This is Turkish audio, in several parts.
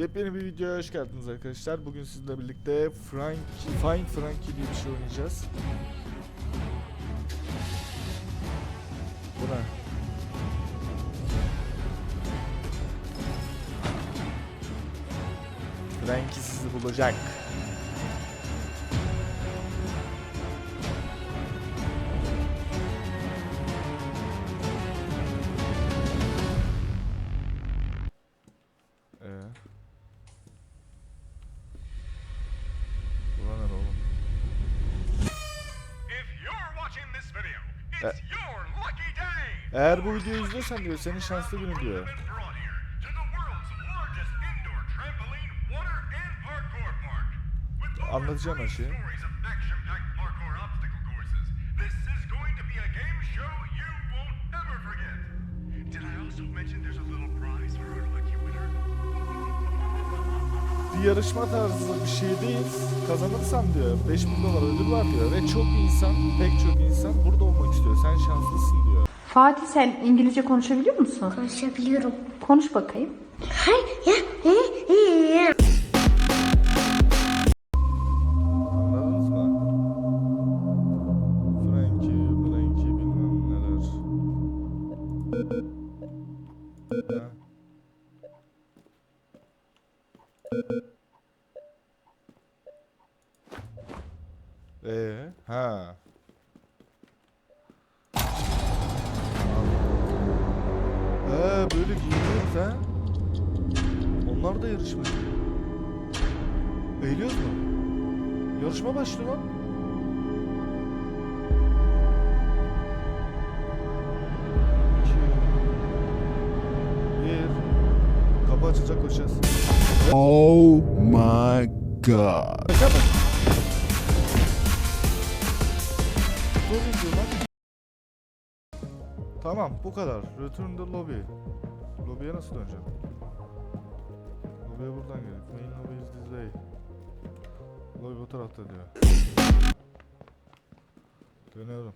Yepyeni bir videoya hoş geldiniz arkadaşlar. Bugün sizinle birlikte Frank, Find Frankie diye bir şey oynayacağız. Bu ne? Frankie sizi bulacak. Eğer bu videoyu izliyorsan diyor senin şanslı günün diyor. Anlatacağım her şeyi. Bir yarışma tarzı bir şeydeyiz. Kazanırsan diyor 5000 dolar ödül var diyor. Ve çok insan, pek çok insan burada olmak istiyor. Sen şanslısın diyor. Fatih sen İngilizce konuşabiliyor musun? Konuşabiliyorum. Konuş bakayım. Hay ya he he ya. Anladınız mı? Frankie, Frankie bilmem neler. Ha? Ee, ha. Böyle giyiniyoruz ha. Onlar da yarışma. Eğiliyoruz mu? Yarışma başlıyor lan. Bir. Kapı açacak koşacağız. Oh my god. Şaka mı? Dur izliyor lan. Tamam bu kadar. Return the lobby. Lobby'ye nasıl döneceğim? Lobby'ye buradan geldik. Main lobby is this way. Lobby bu tarafta diyor. Dönüyorum.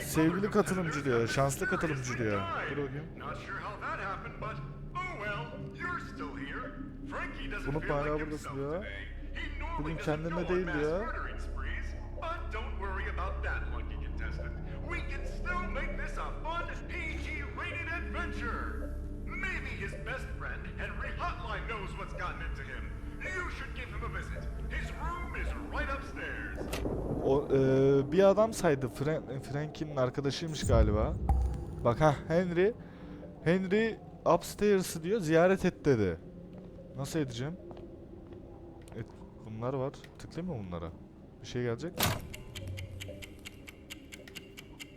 Sevgili katılımcı diyor, şanslı katılımcı diyor. Dur bakayım. Bunun bayrağı buradasın himself Bugün kendinde mass ya. O eee, bir adam saydı. Fran- Frankie'nin arkadaşıymış galiba. Bak ha Henry. Henry upstairs'ı diyor ziyaret et dedi. Nasıl edeceğim? Bunlar var. Tıklayayım mı bunlara? Bir şey gelecek mi?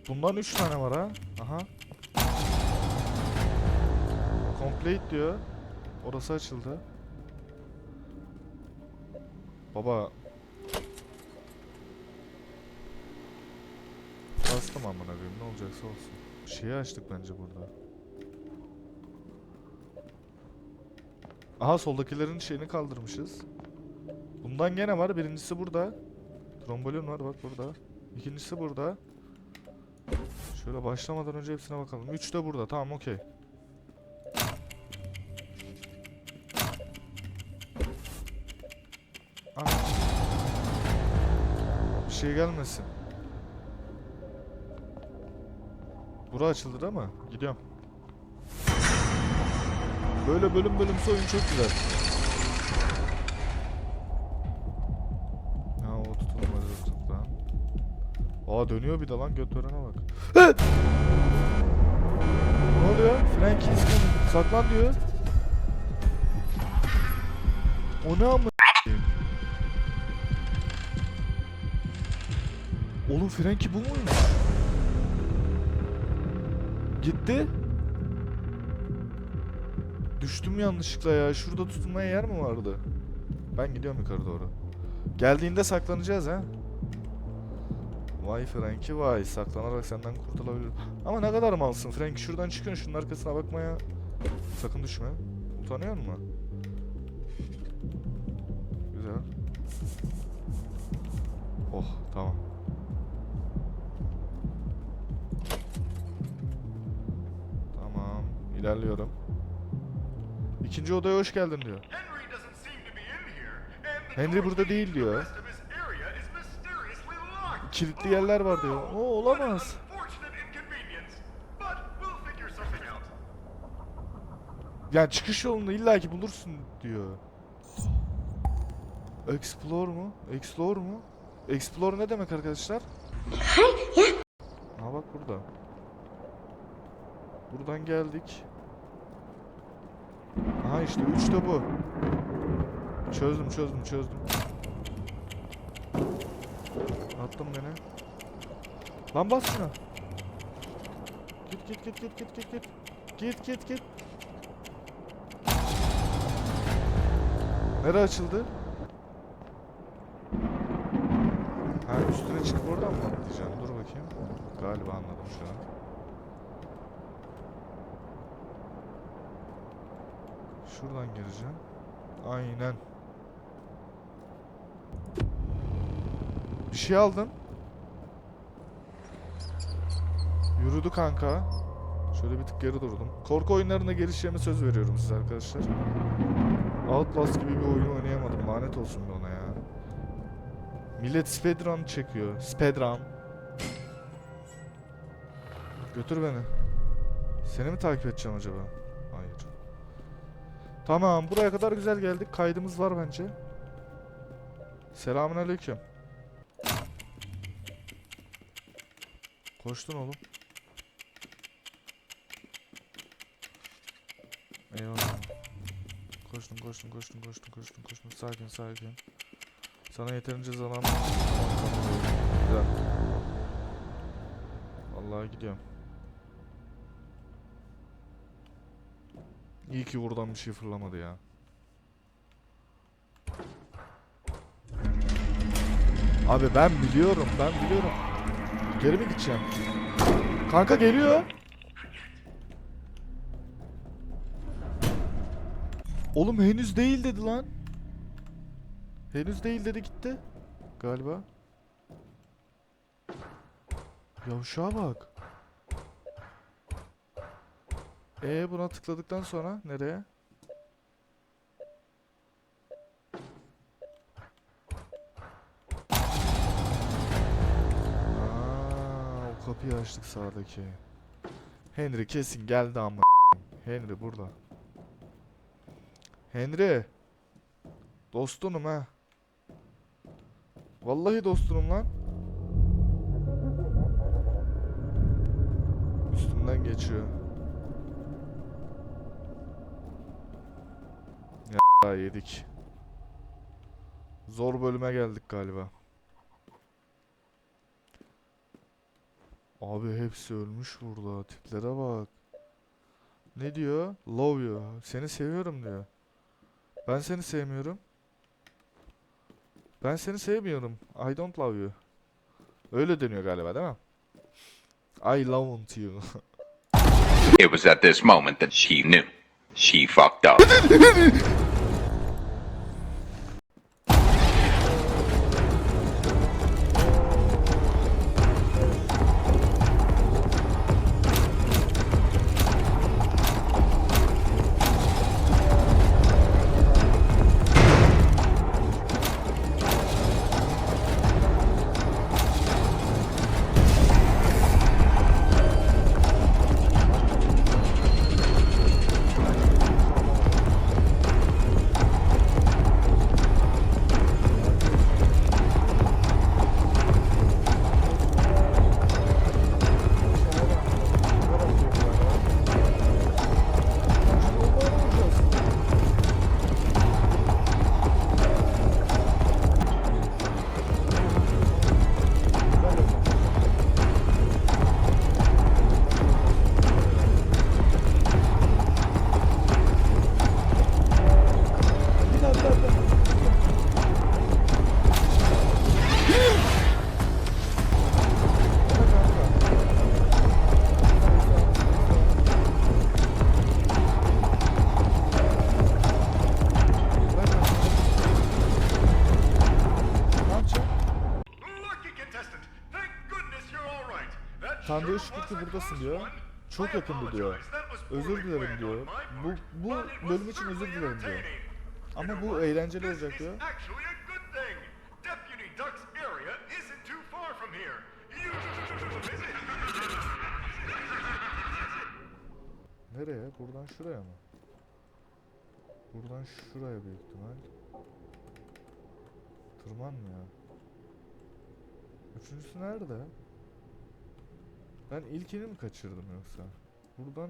Bundan 3 tane var ha. Aha. Complete diyor. Orası açıldı. Baba Bastım amına koyayım ne olacaksa olsun. Şeyi açtık bence burada. Aha soldakilerin şeyini kaldırmışız. Bundan gene var. Birincisi burada. Trombolin var bak burada. İkincisi burada. Şöyle başlamadan önce hepsine bakalım. Üç de burada. Tamam okey. Bir şey gelmesin. Bura açıldı mi? Gidiyorum. Böyle bölüm bölümse oyun çok güzel. Aa dönüyor bir de lan göt törene bak. Ne oluyor? Frankie is coming. Saklan diyor. O ne ama Oğlum Frankie bu muymuş? Gitti. Düştüm yanlışlıkla ya. Şurada tutunmaya yer mi vardı? Ben gidiyorum yukarı doğru. Geldiğinde saklanacağız ha. Vay Frankie vay. Saklanarak senden kurtulabilirim. Ama ne kadar malsın Frankie. Şuradan çıkıyorsun şunun arkasına bakmaya. Sakın düşme. Utanıyor musun? Güzel. Oh tamam. İlerliyorum. İkinci odaya hoş geldin diyor. Henry doesn't seem to Kilitli yerler var diyor. O olamaz. Yani çıkış yolunu illaki bulursun diyor. Explore mu? Explore mu? Explore ne demek arkadaşlar? Ha bak burada. Buradan geldik. Aha işte 3 de bu. Çözdüm çözdüm çözdüm. Attım beni. Lan bas şuna. Git git git git git git git. Git git git. Nere açıldı? Ha üstüne çıkıp oradan mı atlayacağım? Dur bakayım. Galiba anladım şu an. Şuradan gireceğim. Aynen. Bir şey aldım. Yürüdü kanka. Şöyle bir tık geri durdum. Korku oyunlarına gelişeceğime söz veriyorum size arkadaşlar. Outlast gibi bir oyun oynayamadım. Lanet olsun be ona ya. Millet speedrun çekiyor. Speedrun. Götür beni. Seni mi takip edeceğim acaba? Hayır. Tamam, buraya kadar güzel geldik. Kaydımız var bence. Selamünaleyküm. Koştun oğlum. Eyvallah. Koştum koştum koştum koştum koştum koştum sakin sakin. Sana yeterince zaman Güzel. Vallahi gidiyorum. İyi ki buradan bir şey fırlamadı ya. Abi ben biliyorum, ben biliyorum. Geri mi gideceğim? Kanka geliyor. Oğlum henüz değil dedi lan. Henüz değil dedi gitti. Galiba. Yavşağa bak. E buna tıkladıktan sonra nereye? Kapıyı açtık sağdaki. Henry kesin geldi ama. Henry burada. Henry. Dostunum ha. Vallahi dostunum lan. Üstümden geçiyor. Ya yedik. Zor bölüme geldik galiba. Abi hepsi ölmüş burada. Tiplere bak. Ne diyor? Love you. Seni seviyorum diyor. Ben seni sevmiyorum. Ben seni sevmiyorum. I don't love you. Öyle deniyor galiba değil mi? I love you. It was at this moment that she knew. She fucked up. ki a buradasın diyor. Çok yakındı diyor. Özür dilerim diyor. Bu bu bölüm için özür dilerim diyor. Ama bu eğlenceli olacak diyor. Nereye? Buradan şuraya mı? Buradan şuraya büyük ihtimal. Tırmanmıyor. Üçüncüsü nerede? Ben ilkini mi kaçırdım yoksa? Buradan...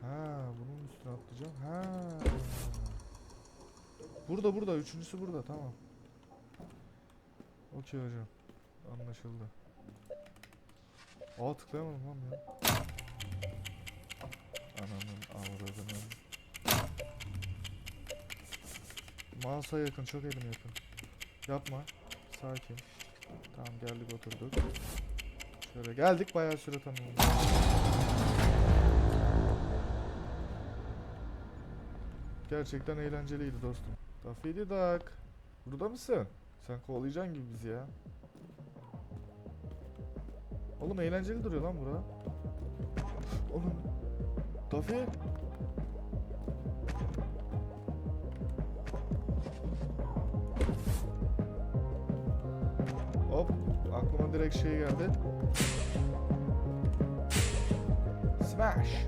Ha, bunun üstüne atlayacağım. Ha. Burada burada, üçüncüsü burada, tamam. Okey hocam. Anlaşıldı. Aa tıklayamadım lan ya. Ananın avradının. Mouse'a yakın, çok elim yakın. Yapma. Sakin. Tamam geldik oturduk. Şöyle geldik bayağı süre tanıyorum. Gerçekten eğlenceliydi dostum. Daffy Duck. Burada mısın? Sen kovalayacaksın gibi bizi ya. Oğlum eğlenceli duruyor lan bura. Oğlum. Daffy. Direkt şey geldi. Smash.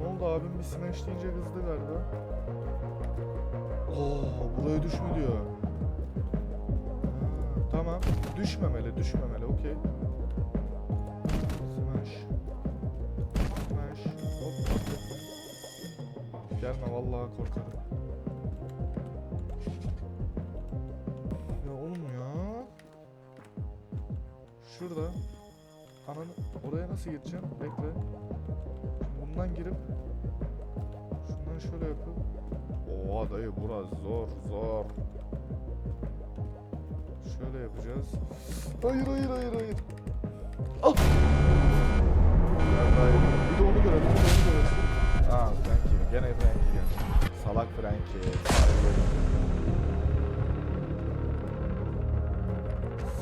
Ne oldu abim bir smash deyince kızdı galiba. Oo, buraya düşme diyor. Ha, tamam. Düşmemeli, düşmemeli. Okey. Vallahi korkarım. Ya oğlum ya. Şurada. Ananı oraya nasıl gideceğim? Bekle. Şimdi bundan girip şundan şöyle yapıp Oha dayı burası zor zor. Şöyle yapacağız. Hayır hayır hayır hayır. Ah! Ya dayı, Bir de onu görelim, onu görelim. Aa gene Frankie geldi. Salak Frankie.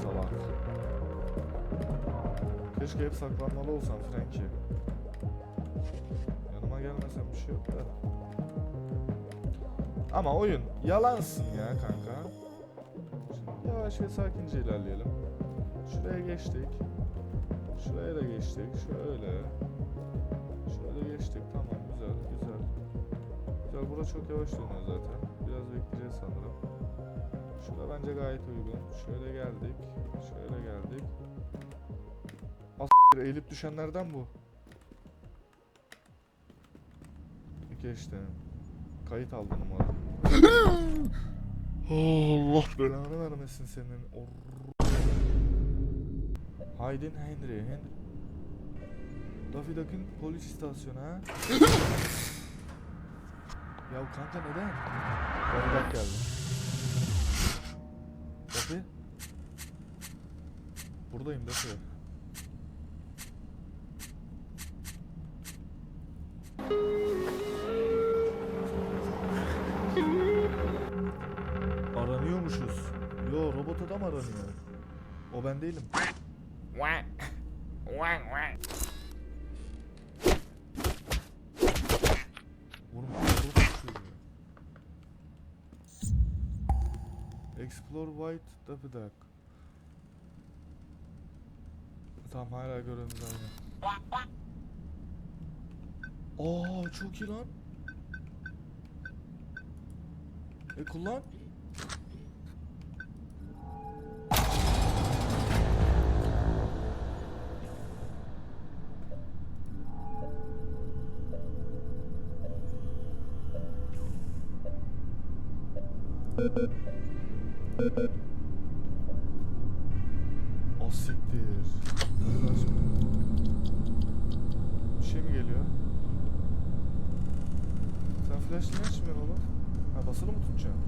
Salak. Keşke hep saklanmalı olsam Frankie. Yanıma gelmesen bir şey yok da. Ama oyun yalansın ya kanka. Şimdi yavaş ve sakince ilerleyelim. Şuraya geçtik. Şuraya da geçtik. Şöyle. Şöyle geçtik. Tamam güzel güzel. Güzel bura çok yavaş dönüyor zaten. Biraz bekleyeceğiz sanırım. Şurada bence gayet uygun. Şöyle geldik. Şöyle geldik. As eğilip düşenlerden bu. Geçti. Kayıt aldı numara. Allah belanı vermesin senin. Or- Hayden Henry. Henry. Daffy Duck'ın polis istasyonu ha. ya kanka neden? Daffy Duck geldi. Daffy. Buradayım Daffy. Aranıyormuşuz. Yo robot adam aranıyor. O ben değilim. Explore White Daffy Duck. Tamam hala görevimiz aynı. Aa çok iyi lan. E kullan. O siktir. Bir şey mi geliyor? Sen flash niye açmıyorsun oğlum? Ha basılı mı tutacaksın?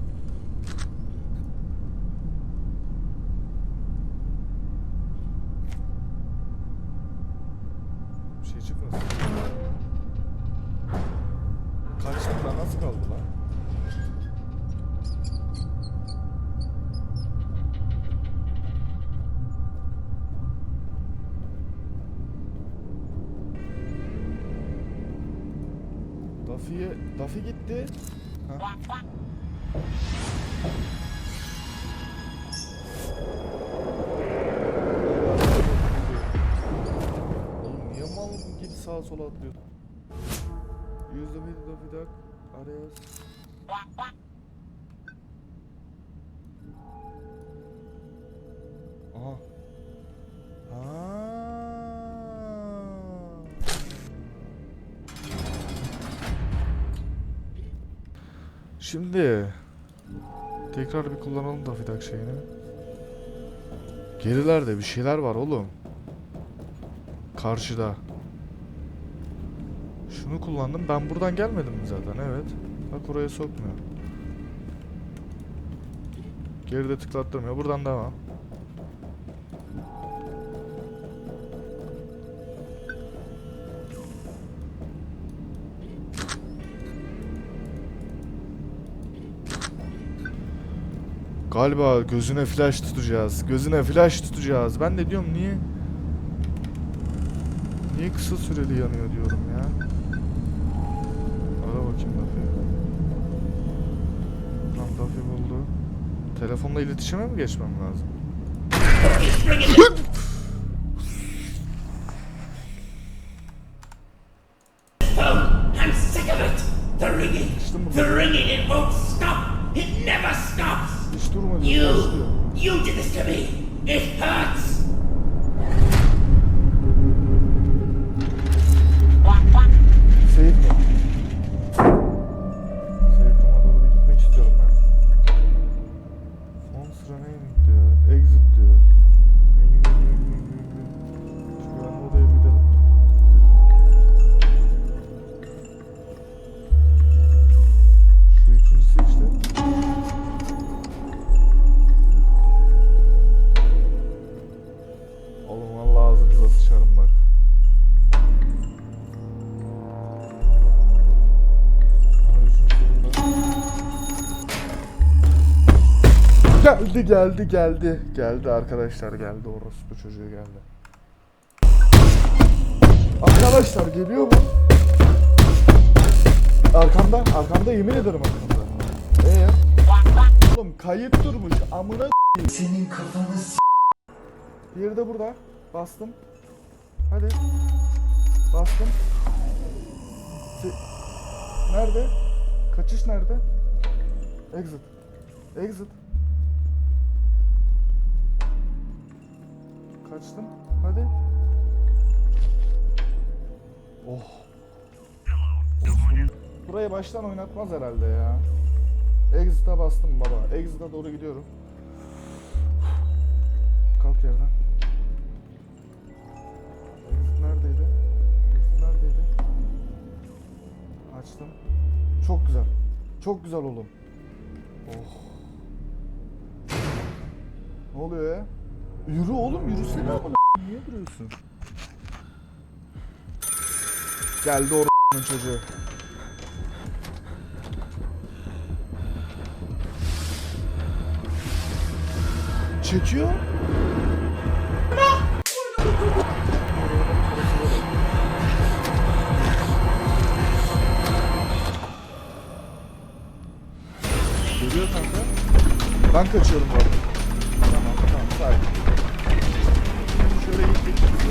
Sola atlıyor? Use the video Duffy Duck. Arayaz. Aha. Ha. Şimdi tekrar bir kullanalım da fidak şeyini. Gerilerde bir şeyler var oğlum. Karşıda. Şunu kullandım. Ben buradan gelmedim mi zaten? Evet. Bak oraya sokmuyor. Geride tıklattırmıyor. Buradan devam. Galiba gözüne flash tutacağız. Gözüne flash tutacağız. Ben de diyorum niye? Niye kısa süreli yanıyor diyorum ya. Telefonla iletişime mi geçmem lazım? Geldi geldi geldi. Geldi arkadaşlar geldi orospu çocuğu geldi. Arkadaşlar geliyor mu? Arkamda, arkamda yemin ederim arkamda. Ee? Oğlum kayıt durmuş amına Senin kafanı Diğeri de burada. Bastım. Hadi. Bastım. Se- Nerede? Kaçış nerede? Exit. Exit. Kaçtım. Hadi. Oh. Burayı baştan oynatmaz herhalde ya. Exit'a bastım baba. Exit'a doğru gidiyorum. Kalk yerden. Exit neredeydi? Exit neredeydi? Açtım. Çok güzel. Çok güzel oğlum. Oh. Ne oluyor ya? Yürü oğlum yürüsene amına. Niye duruyorsun? Geldi oranın çocuğu. Çekiyor. Geliyor kanka. Ben kaçıyorum bu arada.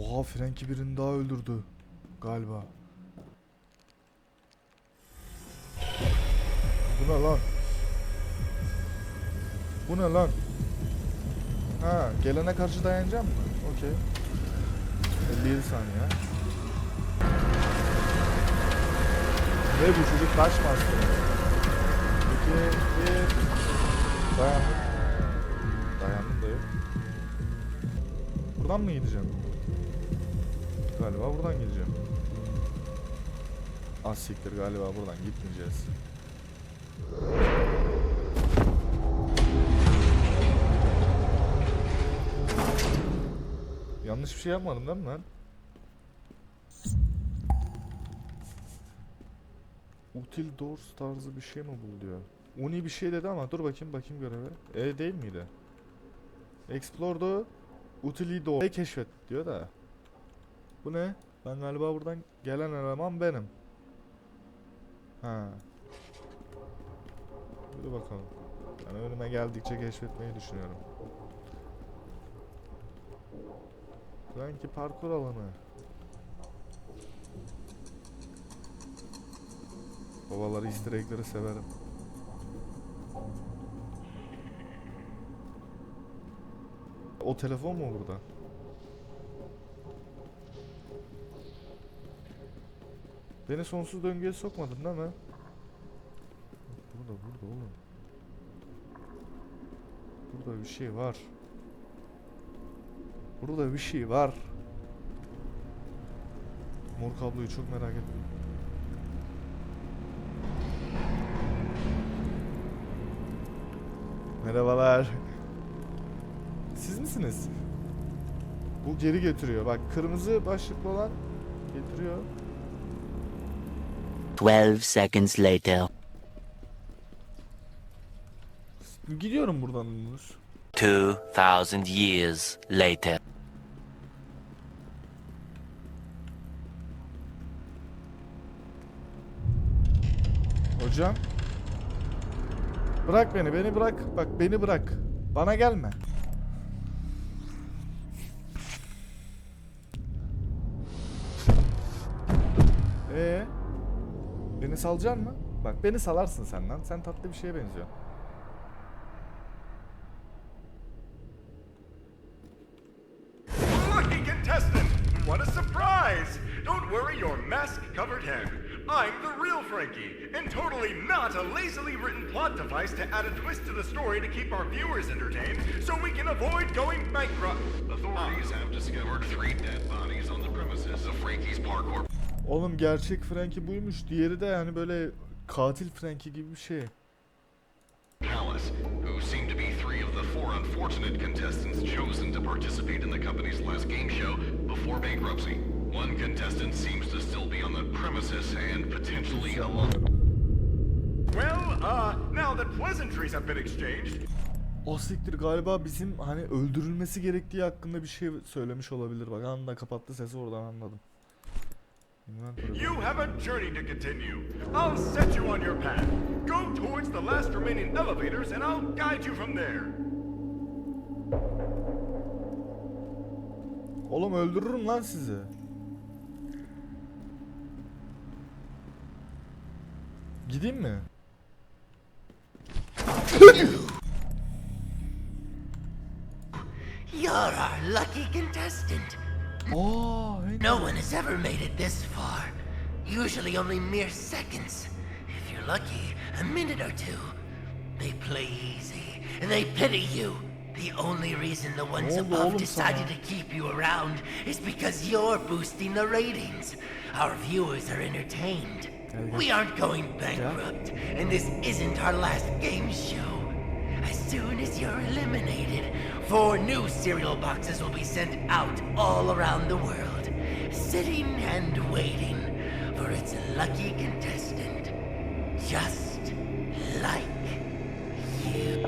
Oha Frankie birini daha öldürdü. Galiba. Bu ne lan? Bu ne lan? Ha, gelene karşı dayanacağım mı? Okey. 57 saniye. Ne bu çocuk taş mı astı? 2, 1. Dayandım. Dayandım dayı. Buradan mı gideceğim? Galiba buradan gideceğim. Az siktir galiba buradan gitmeyeceğiz. Yanlış bir şey yapmadım değil mi lan? Util Doors tarzı bir şey mi bul diyor. Uni bir şey dedi ama dur bakayım bakayım göreve. E değil miydi? Explore the Utili Door. keşfet diyor da. Bu ne? Ben galiba buradan gelen eleman benim. Ha. Dur bakalım. Ben önüme geldikçe keşfetmeyi düşünüyorum. Sanki parkur alanı. Babaları easter egg'leri severim. O telefon mu burada? Beni sonsuz döngüye sokmadın değil mi? Burada burada oğlum. Burada bir şey var. Burada bir şey var. Mor kabloyu çok merak ettim. Merhabalar. Siz misiniz? Bu geri getiriyor. Bak kırmızı başlıklı olan getiriyor. 12 seconds later. Gidiyorum buradan dümdüz. 2000 years later. Hocam. Bırak beni, beni bırak. Bak beni bırak. Bana gelme. Ee, beni salacaksın mı? Bak beni salarsın sen lan. Sen tatlı bir şeye benziyorsun. Lucky contestant! What a surprise! Don't worry your mask-covered head. I'm the real Frankie, and totally not a lazily written plot device to add a twist to the story to keep our viewers entertained, so we can avoid going bankrupt. Authorities have discovered three dead bodies on the premises of Frankie's parkour Oğlum gerçek Frankie buymuş. Diğeri de yani böyle katil Frankie gibi bir şey. palace, who seem to be three of the four unfortunate contestants chosen to participate in the company's last game show before bankruptcy. One contestant seems to still be on the premises and potentially alone. Well, uh, now that pleasantries have been exchanged, O siktir galiba bizim hani öldürülmesi gerektiği hakkında bir şey söylemiş olabilir. Bak anında kapattı sesi oradan anladım. You have a journey to continue. I'll set you on your path. Go towards the last remaining elevators, and I'll guide you from there. Oğlum öldürürüm lan sizi. Gideyim mi? You're our lucky contestant. Hey. No one has ever made it this far. Usually only mere seconds. If you're lucky, a minute or two. They play easy, and they pity you. The only reason the ones above oğlum decided sana? to keep you around is because you're boosting the ratings. Our viewers are entertained. We aren't going bankrupt, and this isn't our last game show. As soon as you're eliminated, four new cereal boxes will be sent out all around the world, sitting and waiting for its lucky contestant, just like you.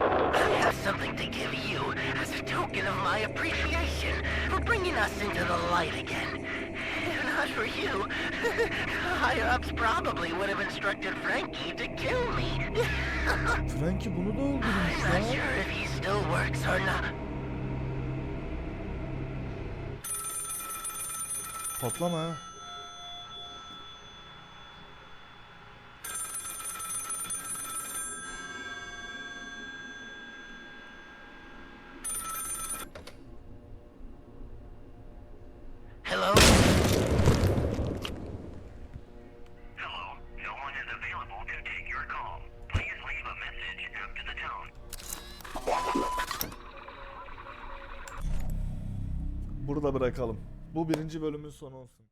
I have something to give you as a token of my appreciation for bringing us into the light again. Not for you. Higher ups probably would have instructed Frankie to kill me. Frankie bunu da I'm öldürmüş not ya. sure if he still works or not. Patlama ha. Bırakalım. Bu birinci bölümün sonu olsun.